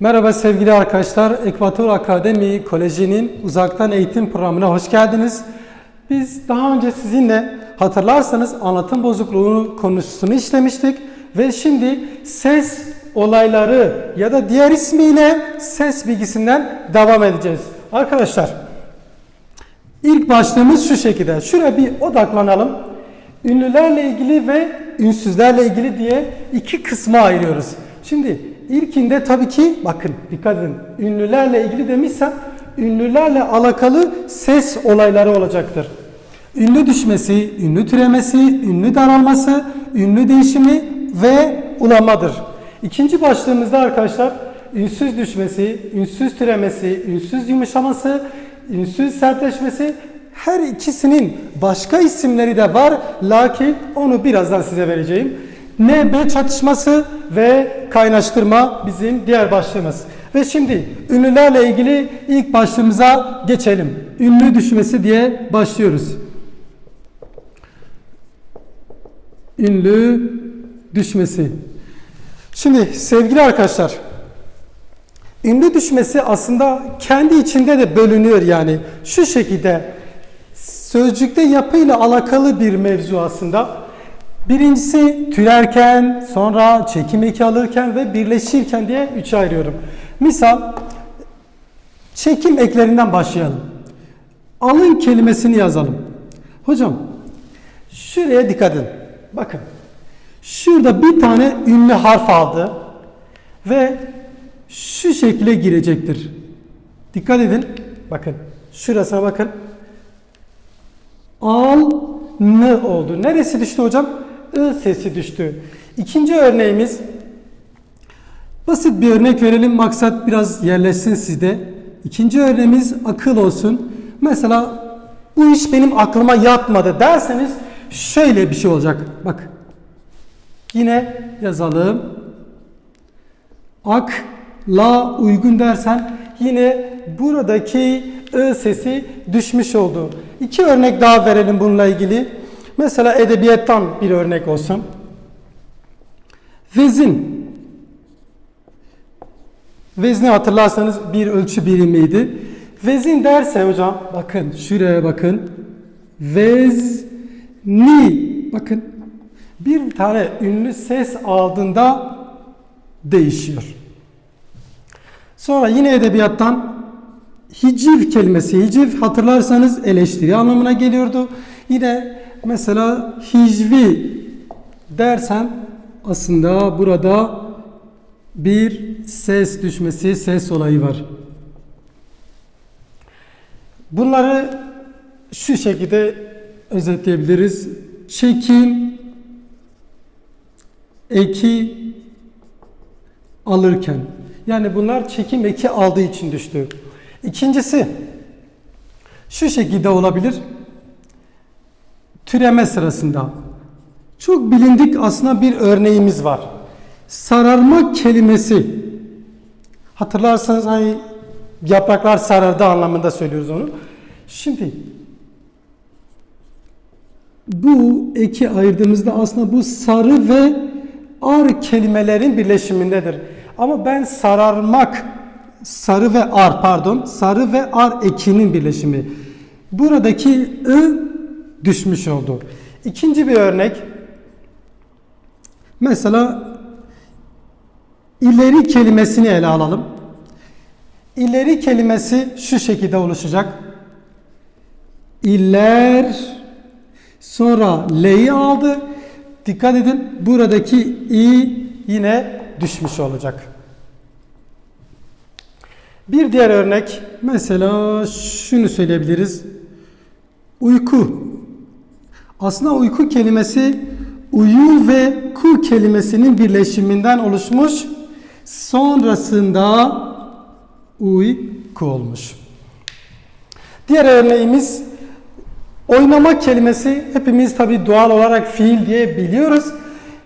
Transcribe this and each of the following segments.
Merhaba sevgili arkadaşlar. Ekvator Akademi Koleji'nin uzaktan eğitim programına hoş geldiniz. Biz daha önce sizinle hatırlarsanız anlatım bozukluğunu konusunu işlemiştik ve şimdi ses olayları ya da diğer ismiyle ses bilgisinden devam edeceğiz. Arkadaşlar ilk başlığımız şu şekilde. Şuraya bir odaklanalım. Ünlülerle ilgili ve ünsüzlerle ilgili diye iki kısma ayırıyoruz. Şimdi ilkinde tabii ki bakın dikkat edin. Ünlülerle ilgili demişsem ünlülerle alakalı ses olayları olacaktır. Ünlü düşmesi, ünlü türemesi, ünlü daralması, ünlü değişimi ve ulamadır. İkinci başlığımızda arkadaşlar ünsüz düşmesi, ünsüz türemesi, ünsüz yumuşaması, ünsüz sertleşmesi her ikisinin başka isimleri de var. Lakin onu birazdan size vereceğim. NB çatışması ve kaynaştırma bizim diğer başlığımız. Ve şimdi ünlülerle ilgili ilk başlığımıza geçelim. Ünlü düşmesi diye başlıyoruz. Ünlü düşmesi. Şimdi sevgili arkadaşlar, ünlü düşmesi aslında kendi içinde de bölünüyor yani. Şu şekilde sözcükte yapıyla alakalı bir mevzu aslında. Birincisi türerken, sonra çekim eki alırken ve birleşirken diye üçe ayırıyorum. Misal çekim eklerinden başlayalım. Alın kelimesini yazalım. Hocam şuraya dikkat edin. Bakın. Şurada bir tane ünlü harf aldı ve şu şekilde girecektir. Dikkat edin. Bakın. Şurasına bakın. Al n oldu. Neresi düştü hocam? I sesi düştü. İkinci örneğimiz basit bir örnek verelim. Maksat biraz yerleşsin sizde. İkinci örneğimiz akıl olsun. Mesela bu iş benim aklıma yatmadı derseniz şöyle bir şey olacak. Bak. Yine yazalım. Ak la uygun dersen yine buradaki ı sesi düşmüş oldu. İki örnek daha verelim bununla ilgili. Mesela edebiyattan bir örnek olsun. Vezin. Vezni hatırlarsanız bir ölçü birimiydi. Vezin derse hocam bakın şuraya bakın. Vezni. Bakın bir tane ünlü ses aldığında değişiyor. Sonra yine edebiyattan hiciv kelimesi. Hiciv hatırlarsanız eleştiri anlamına geliyordu. Yine mesela hicvi dersem aslında burada bir ses düşmesi, ses olayı var. Bunları şu şekilde özetleyebiliriz. Çekim eki alırken. Yani bunlar çekim eki aldığı için düştü. İkincisi şu şekilde olabilir. Türeme sırasında. Çok bilindik aslında bir örneğimiz var. Sararma kelimesi. Hatırlarsanız hani yapraklar sarardı anlamında söylüyoruz onu. Şimdi bu eki ayırdığımızda aslında bu sarı ve ar kelimelerin birleşimindedir. Ama ben sararmak sarı ve ar pardon sarı ve ar ekinin birleşimi. Buradaki ı düşmüş oldu. İkinci bir örnek. Mesela ileri kelimesini ele alalım. İleri kelimesi şu şekilde oluşacak. İller sonra L'yi aldı. Dikkat edin buradaki i yine düşmüş olacak. Bir diğer örnek mesela şunu söyleyebiliriz. Uyku. Aslında uyku kelimesi uyu ve ku kelimesinin birleşiminden oluşmuş. Sonrasında uyku olmuş. Diğer örneğimiz oynama kelimesi hepimiz tabi doğal olarak fiil diye biliyoruz.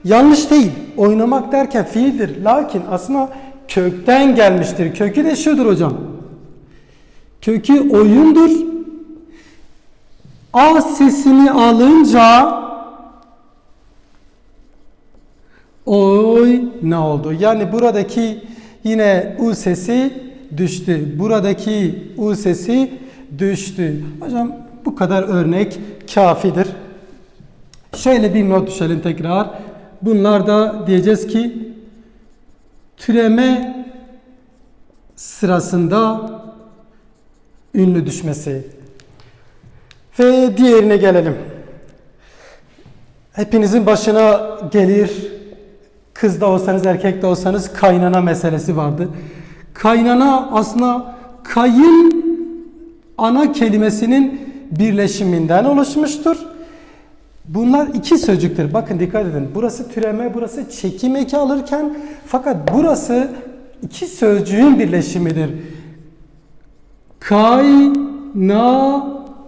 Yanlış değil. Oynamak derken fiildir. Lakin aslında kökten gelmiştir. Kökü de şudur hocam. Kökü oyundur. A sesini alınca oy ne oldu? Yani buradaki Yine U sesi düştü. Buradaki U sesi düştü. Hocam bu kadar örnek kafidir. Şöyle bir not düşelim tekrar. Bunlar da diyeceğiz ki türeme sırasında ünlü düşmesi. Ve diğerine gelelim. Hepinizin başına gelir. Kız da olsanız erkek de olsanız kaynana meselesi vardı. Kaynana aslında kayın ana kelimesinin birleşiminden oluşmuştur. Bunlar iki sözcüktür. Bakın dikkat edin. Burası türeme, burası çekim eki alırken fakat burası iki sözcüğün birleşimidir. Kay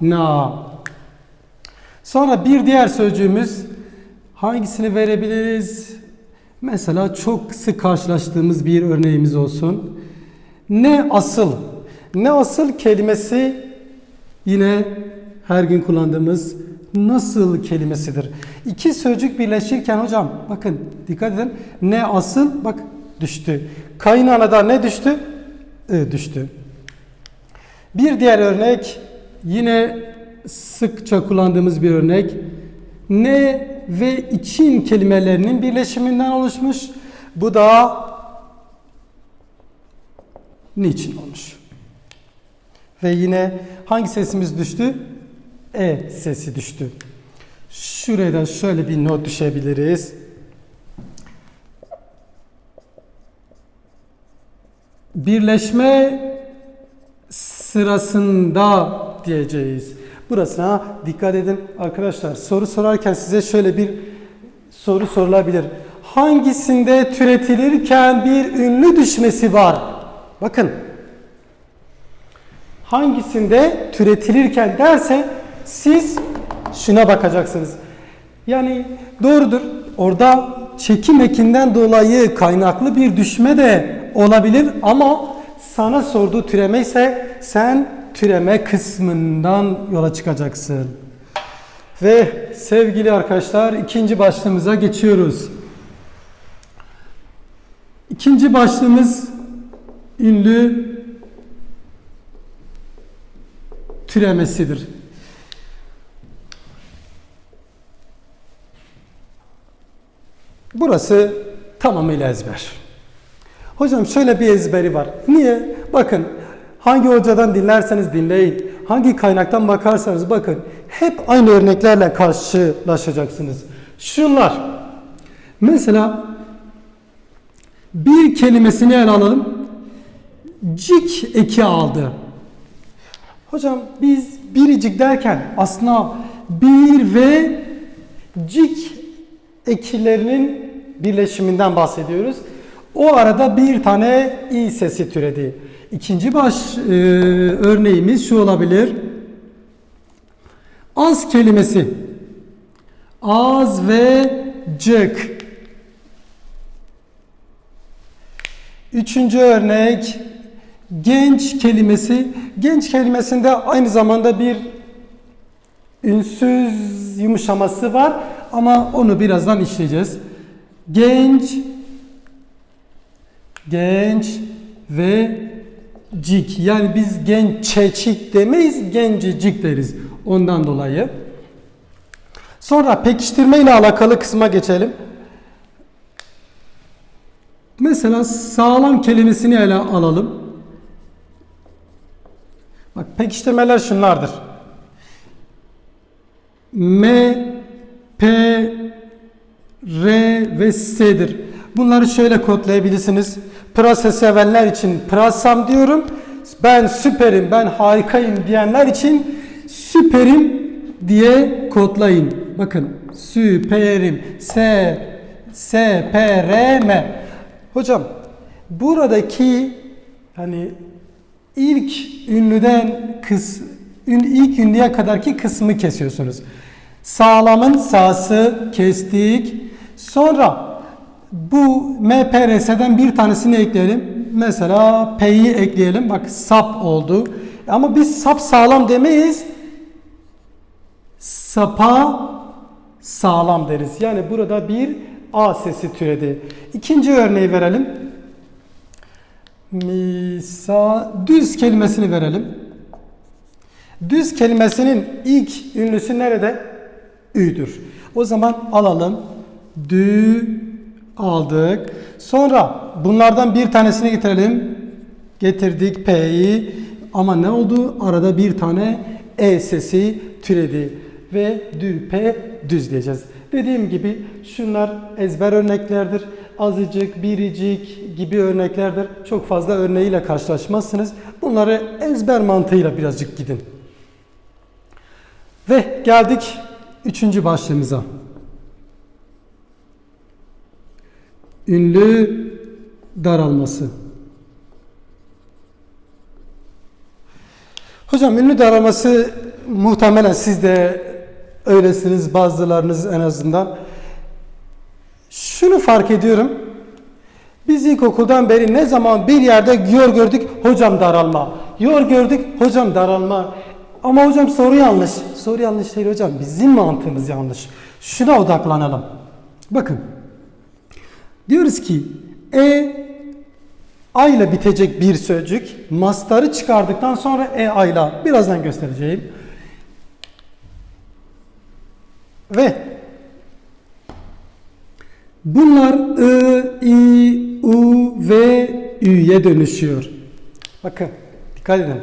na. Sonra bir diğer sözcüğümüz hangisini verebiliriz? Mesela çok sık karşılaştığımız bir örneğimiz olsun. Ne asıl? Ne asıl kelimesi yine her gün kullandığımız nasıl kelimesidir. İki sözcük birleşirken hocam bakın dikkat edin. Ne asıl? Bak düştü. Kaynanada ne düştü? I düştü. Bir diğer örnek yine sıkça kullandığımız bir örnek. Ne ve için kelimelerinin birleşiminden oluşmuş. Bu da niçin olmuş. Ve yine hangi sesimiz düştü? E sesi düştü. Şuraya da şöyle bir not düşebiliriz. Birleşme sırasında diyeceğiz. Burasına dikkat edin arkadaşlar. Soru sorarken size şöyle bir soru sorulabilir. Hangisinde türetilirken bir ünlü düşmesi var? Bakın. Hangisinde türetilirken derse siz şuna bakacaksınız. Yani doğrudur. Orada çekim ekinden dolayı kaynaklı bir düşme de olabilir ama sana sorduğu türeme ise sen türeme kısmından yola çıkacaksın. Ve sevgili arkadaşlar ikinci başlığımıza geçiyoruz. İkinci başlığımız ünlü türemesidir. Burası tamamıyla ezber. Hocam şöyle bir ezberi var. Niye? Bakın hangi hocadan dinlerseniz dinleyin, hangi kaynaktan bakarsanız bakın hep aynı örneklerle karşılaşacaksınız. Şunlar. Mesela bir kelimesini ele alalım. Cik eki aldı. Hocam biz biricik derken aslında bir ve cik ekilerinin birleşiminden bahsediyoruz. O arada bir tane i sesi türedi. İkinci baş e, örneğimiz şu olabilir. Az kelimesi. Az ve cık. Üçüncü örnek genç kelimesi. Genç kelimesinde aynı zamanda bir ünsüz yumuşaması var ama onu birazdan işleyeceğiz. Genç genç ve cik. Yani biz gençecik demeyiz, gencecik deriz. Ondan dolayı. Sonra pekiştirme ile alakalı kısma geçelim. Mesela sağlam kelimesini ele alalım. Bak pekiştirmeler şunlardır. M, P, R ve S'dir. Bunları şöyle kodlayabilirsiniz. Pırasa sevenler için pırasam diyorum. Ben süperim, ben harikayım diyenler için süperim diye kodlayın. Bakın süperim. S, S, P, R, M. Hocam buradaki hani ilk ünlüden kıs, ün, ilk ünlüye kadarki kısmı kesiyorsunuz. Sağlamın sağsı kestik. Sonra bu MPRS'den bir tanesini ekleyelim. Mesela P'yi ekleyelim. Bak sap oldu. Ama biz sap sağlam demeyiz. Sapa sağlam deriz. Yani burada bir A sesi türedi. İkinci örneği verelim. Misa düz kelimesini verelim. Düz kelimesinin ilk ünlüsü nerede? Ü'dür. O zaman alalım. Dü aldık. Sonra bunlardan bir tanesini getirelim. Getirdik P'yi. Ama ne oldu? Arada bir tane E sesi türedi. Ve dü P düz diyeceğiz. Dediğim gibi şunlar ezber örneklerdir. Azıcık, biricik gibi örneklerdir. Çok fazla örneğiyle karşılaşmazsınız. Bunları ezber mantığıyla birazcık gidin. Ve geldik üçüncü başlığımıza. Ünlü daralması. Hocam ünlü daralması muhtemelen siz de öylesiniz bazılarınız en azından. Şunu fark ediyorum. Biz ilkokuldan beri ne zaman bir yerde yor gördük hocam daralma. Yor gördük hocam daralma. Ama hocam soru yanlış. Soru yanlış değil hocam. Bizim mantığımız yanlış. Şuna odaklanalım. Bakın. Diyoruz ki e A ile bitecek bir sözcük mastarı çıkardıktan sonra e A ile birazdan göstereceğim. Ve bunlar I, I, U ve Ü'ye dönüşüyor. Bakın dikkat edin.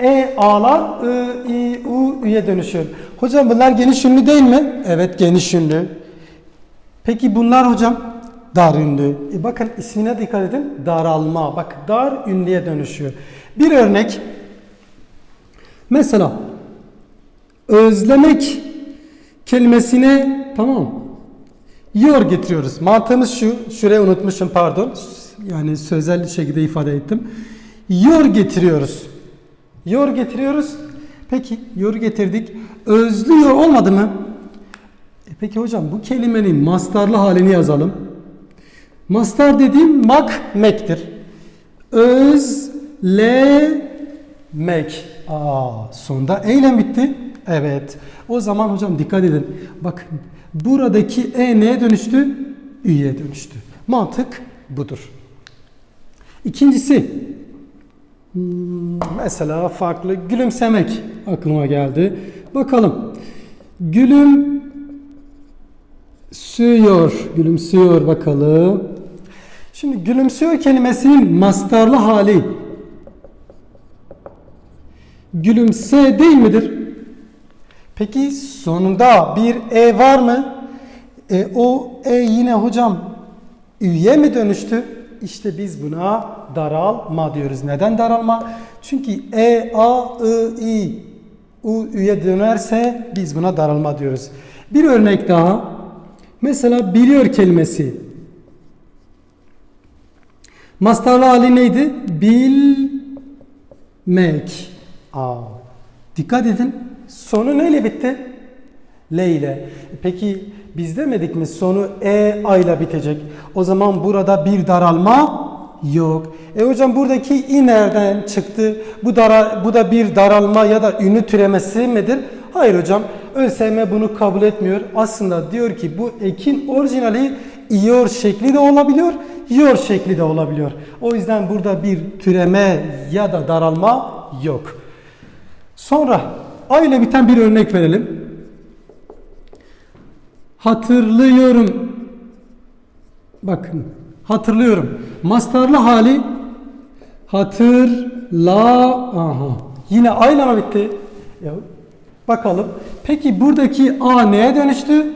E, A'lar I, I, U, Ü'ye dönüşüyor. Hocam bunlar geniş ünlü değil mi? Evet geniş ünlü. Peki bunlar hocam dar ünlü. E bakın ismine dikkat edin. Daralma. Bak dar ünlüye dönüşüyor. Bir örnek. Mesela özlemek kelimesine tamam yor getiriyoruz. Mantığımız şu. Şurayı unutmuşum pardon. Yani sözel şekilde ifade ettim. Yor getiriyoruz. Yor getiriyoruz. Peki yor getirdik. Özlüyor olmadı mı? E peki hocam bu kelimenin mastarlı halini yazalım. Mastar dediğim mak mektir. Öz le mek. Aa, sonda eylem bitti. Evet. O zaman hocam dikkat edin. Bak buradaki e neye dönüştü? Ü'ye dönüştü. Mantık budur. İkincisi hmm, mesela farklı gülümsemek aklıma geldi. Bakalım. Gülüm Gülümsüyor, gülümsüyor bakalım. Şimdi gülümsüyor kelimesinin mastarlı hali gülümse değil midir? Peki sonunda bir e var mı? E, o e yine hocam üye mi dönüştü? İşte biz buna daralma diyoruz. Neden daralma? Çünkü e, a, i, i, u, üye dönerse biz buna daralma diyoruz. Bir örnek daha. Mesela biliyor kelimesi. Mastarlı hali neydi? Bilmek. Aa, dikkat edin. Sonu neyle bitti? L ile. Peki biz demedik mi sonu E A ile bitecek. O zaman burada bir daralma yok. E hocam buradaki i nereden çıktı? Bu, dara, bu da bir daralma ya da ünlü türemesi midir? Hayır hocam. ÖSYM bunu kabul etmiyor. Aslında diyor ki bu ekin orijinali iyor şekli de olabiliyor, yor şekli de olabiliyor. O yüzden burada bir türeme ya da daralma yok. Sonra A ile biten bir örnek verelim. Hatırlıyorum. Bakın hatırlıyorum. Mastarlı hali hatırla aha. Yine aynı mı bitti? Ya, bakalım. Peki buradaki A neye dönüştü?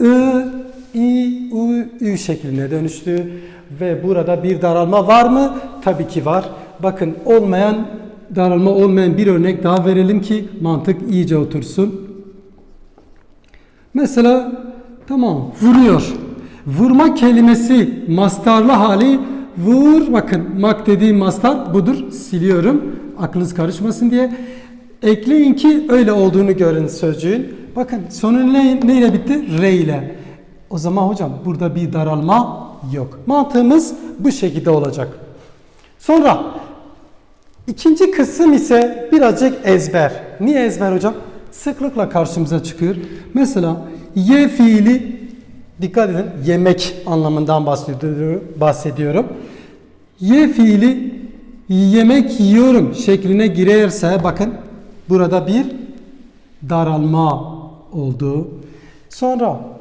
I, I, U, Ü şekline dönüştü. Ve burada bir daralma var mı? Tabii ki var. Bakın olmayan daralma olmayan bir örnek daha verelim ki mantık iyice otursun. Mesela tamam vuruyor. Vurma kelimesi mastarlı hali vur bakın mak dediğim mastar budur siliyorum aklınız karışmasın diye ekleyin ki öyle olduğunu görün sözcüğün bakın sonu ne, neyle bitti re ile o zaman hocam burada bir daralma yok. Mantığımız bu şekilde olacak. Sonra ikinci kısım ise birazcık ezber. Niye ezber hocam? Sıklıkla karşımıza çıkıyor. Mesela ye fiili dikkat edin yemek anlamından bahsediyorum. Ye fiili yemek yiyorum şekline girerse bakın burada bir daralma oldu. Sonra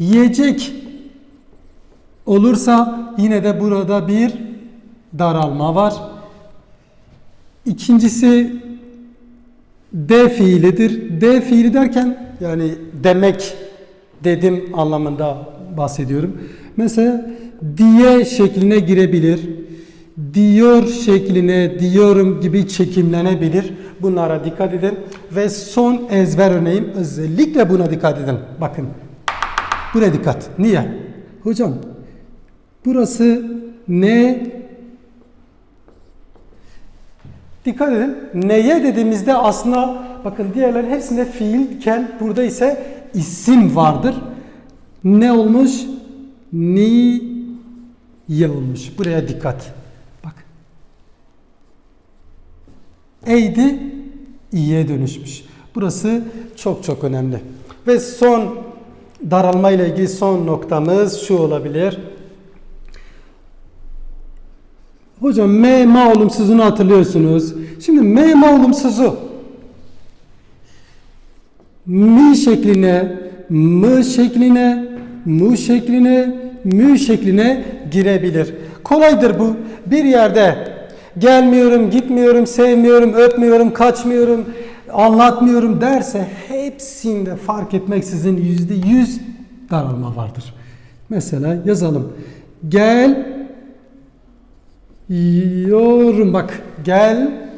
yiyecek olursa yine de burada bir daralma var. İkincisi D fiilidir. D fiili derken yani demek dedim anlamında bahsediyorum. Mesela diye şekline girebilir. Diyor şekline diyorum gibi çekimlenebilir. Bunlara dikkat edin. Ve son ezber örneğim özellikle buna dikkat edin. Bakın. Buraya dikkat. Niye? Hocam burası ne Dikkat edin. Neye dediğimizde aslında bakın diğerlerin hepsinde fiilken burada ise isim vardır. Ne olmuş? Ni ye olmuş. Buraya dikkat. Bak. Eydi iyiye dönüşmüş. Burası çok çok önemli. Ve son daralma ile ilgili son noktamız şu olabilir. Hocam M ma olumsuzunu hatırlıyorsunuz. Şimdi M ma olumsuzu mi şekline, m şekline, mu şekline, mü şekline girebilir. Kolaydır bu. Bir yerde gelmiyorum, gitmiyorum, sevmiyorum, öpmüyorum, kaçmıyorum, anlatmıyorum derse hepsinde fark etmeksizin yüzde yüz daralma vardır. Mesela yazalım. Gel Yorum bak gel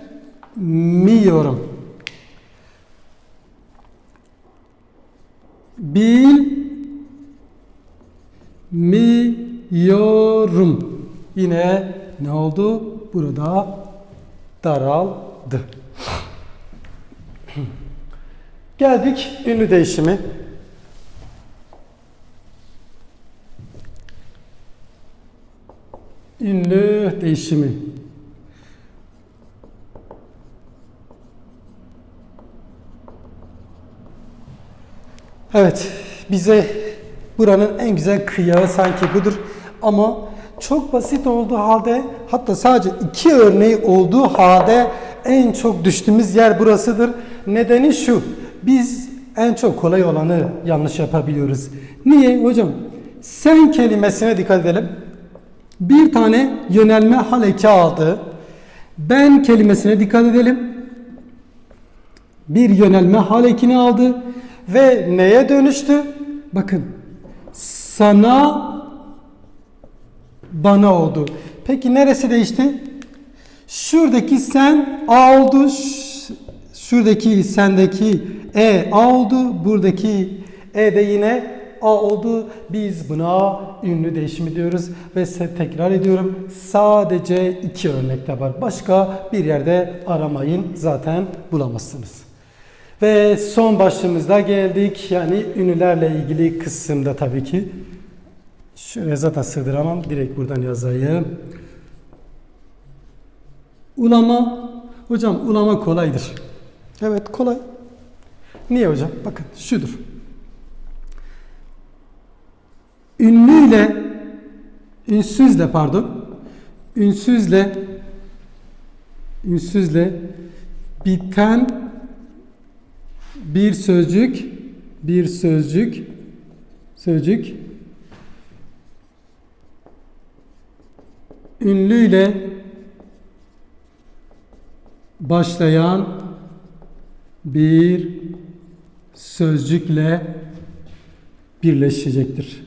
miyorum. Bil mi yorum. Yine ne oldu? Burada daraldı. Geldik ünlü değişimi. Ünlü değişimi. Evet, bize buranın en güzel kıyağı sanki budur. Ama çok basit olduğu halde, hatta sadece iki örneği olduğu halde en çok düştüğümüz yer burasıdır. Nedeni şu, biz en çok kolay olanı yanlış yapabiliyoruz. Niye hocam? Sen kelimesine dikkat edelim bir tane yönelme hal aldı. Ben kelimesine dikkat edelim. Bir yönelme hal ekini aldı ve neye dönüştü? Bakın sana bana oldu. Peki neresi değişti? Şuradaki sen A oldu. Şuradaki sendeki E A oldu. Buradaki E de yine A oldu. Biz buna ünlü değişimi diyoruz ve tekrar ediyorum. Sadece iki örnekte var. Başka bir yerde aramayın. Zaten bulamazsınız. Ve son başlığımızda geldik. Yani ünlülerle ilgili kısımda tabii ki. Şuraya zaten sığdıramam. Direkt buradan yazayım. Ulama. Hocam ulama kolaydır. Evet kolay. Niye hocam? Bakın şudur. Ünlüyle, ünsüzle pardon, ünsüzle, ünsüzle biten bir sözcük, bir sözcük, sözcük, ünlüyle başlayan bir sözcükle birleşecektir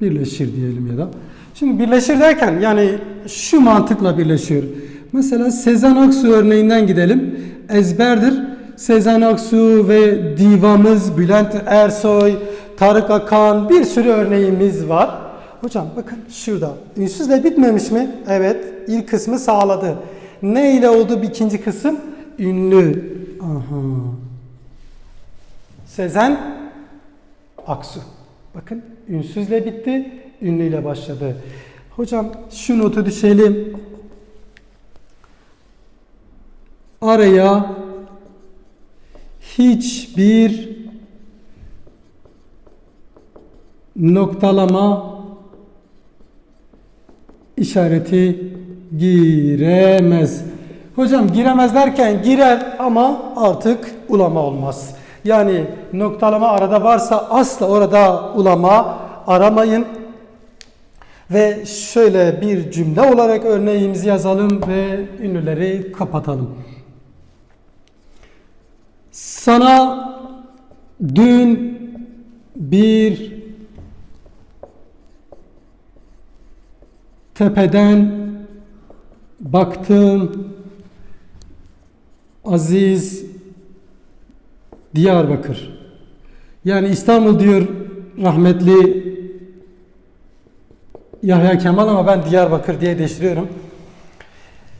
birleşir diyelim ya da. Şimdi birleşir derken yani şu mantıkla birleşiyor. Mesela Sezen Aksu örneğinden gidelim. Ezberdir. Sezen Aksu ve divamız Bülent Ersoy, Tarık Akan bir sürü örneğimiz var. Hocam bakın şurada. Ünsüzle bitmemiş mi? Evet. İlk kısmı sağladı. Ne ile oldu bir ikinci kısım? Ünlü. Aha. Sezen Aksu. Bakın ünsüzle bitti, ünlüyle başladı. Hocam şu notu düşelim. Araya hiçbir noktalama işareti giremez. Hocam giremez derken girer ama artık ulama olmaz. Yani noktalama arada varsa asla orada ulama aramayın. Ve şöyle bir cümle olarak örneğimizi yazalım ve ünlüleri kapatalım. Sana dün bir tepeden baktım Aziz Diyarbakır. Yani İstanbul diyor rahmetli Yahya Kemal ama ben Diyarbakır diye değiştiriyorum.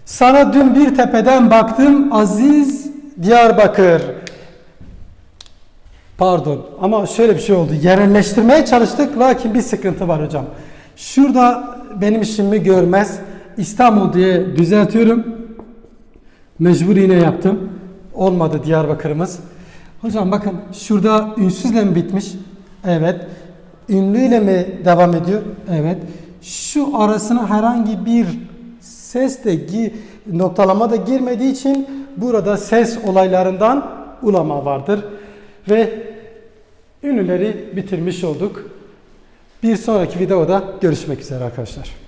Sana dün bir tepeden baktım Aziz Diyarbakır. Pardon ama şöyle bir şey oldu. Yerelleştirmeye çalıştık lakin bir sıkıntı var hocam. Şurada benim işimi görmez. İstanbul diye düzeltiyorum. Mecbur yine yaptım. Olmadı Diyarbakır'ımız. Hocam bakın şurada ünsüzle mi bitmiş? Evet. Ünlüyle mi devam ediyor? Evet. Şu arasına herhangi bir ses de gi- noktalama da girmediği için burada ses olaylarından ulama vardır. Ve ünlüleri bitirmiş olduk. Bir sonraki videoda görüşmek üzere arkadaşlar.